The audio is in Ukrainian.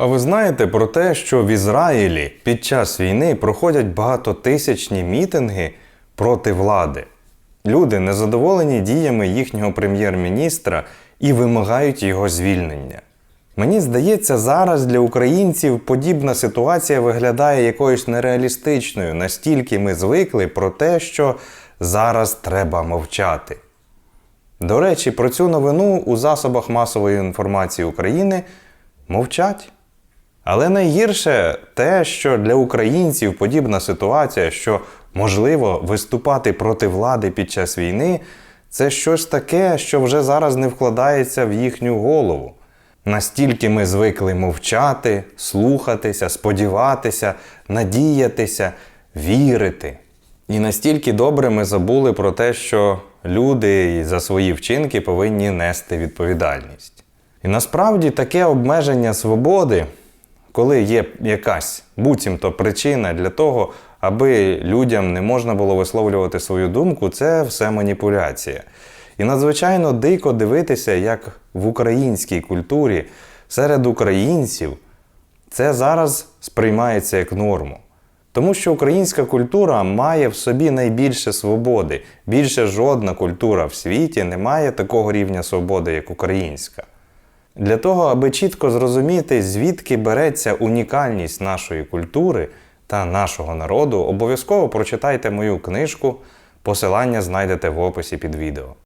А ви знаєте про те, що в Ізраїлі під час війни проходять багатотисячні мітинги проти влади? Люди незадоволені діями їхнього прем'єр-міністра і вимагають його звільнення. Мені здається, зараз для українців подібна ситуація виглядає якоюсь нереалістичною, настільки ми звикли про те, що зараз треба мовчати. До речі, про цю новину у засобах масової інформації України мовчать. Але найгірше те, що для українців подібна ситуація, що можливо виступати проти влади під час війни, це щось таке, що вже зараз не вкладається в їхню голову. Настільки ми звикли мовчати, слухатися, сподіватися, надіятися, вірити. І настільки добре ми забули про те, що люди за свої вчинки повинні нести відповідальність. І насправді таке обмеження свободи, коли є якась буцімто причина для того, аби людям не можна було висловлювати свою думку, це все маніпуляція. І надзвичайно дико дивитися, як в українській культурі серед українців це зараз сприймається як норму. Тому що українська культура має в собі найбільше свободи. Більше жодна культура в світі не має такого рівня свободи, як українська. Для того, аби чітко зрозуміти, звідки береться унікальність нашої культури та нашого народу, обов'язково прочитайте мою книжку. Посилання знайдете в описі під відео.